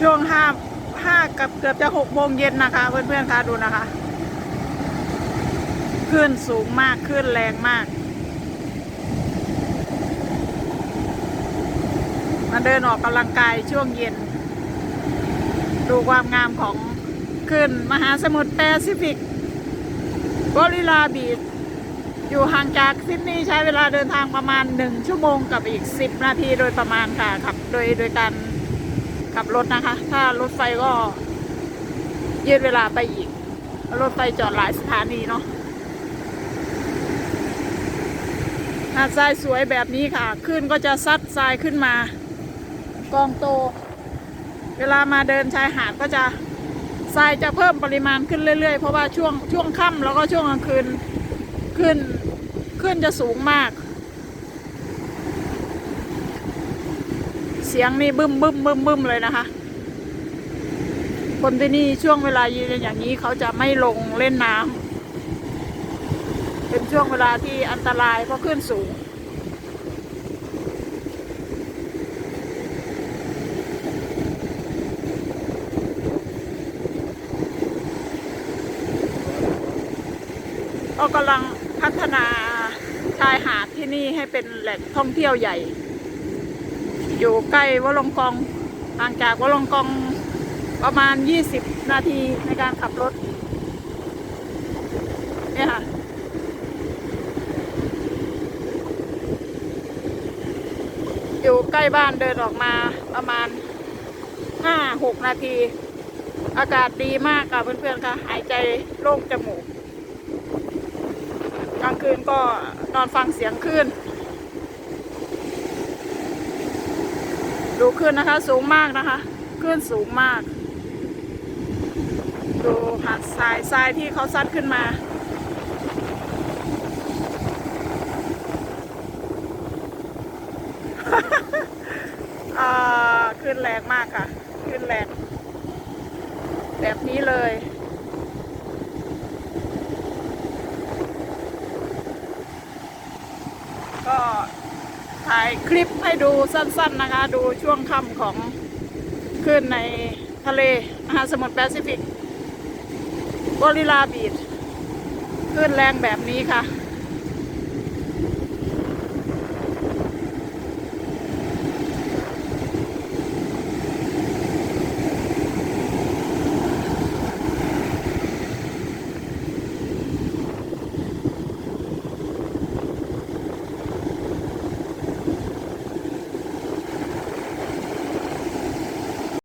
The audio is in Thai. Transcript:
ช่วงห้าห้ากับเกือบจะหกโมงเย็นนะคะ เพื่อนๆคะดูนะคะคลื่นสูงมากคลื่นแรงมาก มาเดินออกกำลังกายช่วงเย็น ดูความงามของคลื่นมหาสมุทรแปซิฟิกกอริลาบีชอยู่ห่างจากซิดนีย์ใช้เวลาเดินทางประมาณ 1 ชั่วโมงกับอีก 10 นาทีโดยประมาณค่ะขับโดยโดยการ ขับรถนะคะ ถ้ารถไฟก็ยืดเวลาไปอีก รถไฟจอดหลายสถานีเนาะหาดทรายสวยแบบนี้ค่ะขึ้นก็จะซัดทรายขึ้นมา กองโต เวลามาเดินชายหาดก็จะทรายจะเพิ่มปริมาณขึ้นเรื่อยๆ เพราะว่าช่วงช่วงค่ำแล้วก็ช่วงกลางคืนขึ้นขึ้นจะสูงมาก เสียงนี่บึ้มบึ้มบึ้มบึ้มเลยนะคะ คนที่นี่ช่วงเวลายืนอย่างนี้เขาจะไม่ลงเล่นน้ำเป็นช่วงเวลาที่อันตรายเพราะขึ้นสูงก็กำลังพัฒนาชายหาดที่นี่ให้เป็นแหล่งท่องเที่ยวใหญ่ อยู่ใกล้วลงกองห่างจากวลงกองประมาณ 20 นาทีในการขับรถเนี่ยค่ะอยู่ใกล้บ้านเดินออกมาประมาณ 5-6 นาที อากาศดีมากค่ะเพื่อนๆค่ะ หายใจโล่งจมูก กลางคืนก็นอนฟังเสียงคลื่น ดูคลื่นนะคะ สูงมากนะคะคลื่นสูงมาก ดูหาดทรายทรายที่เขาซัดขึ้นมา ขึ้นแรงมากค่ะ ขึ้นแรงแบบนี้เลย ก็ ถ่ายคลิปให้ดูสั้นๆนะคะ ดูช่วงค่ำของขึ้นในทะเลมหาสมุทรแปซิฟิกบริลาบีดขึ้นแรงแบบนี้ค่ะ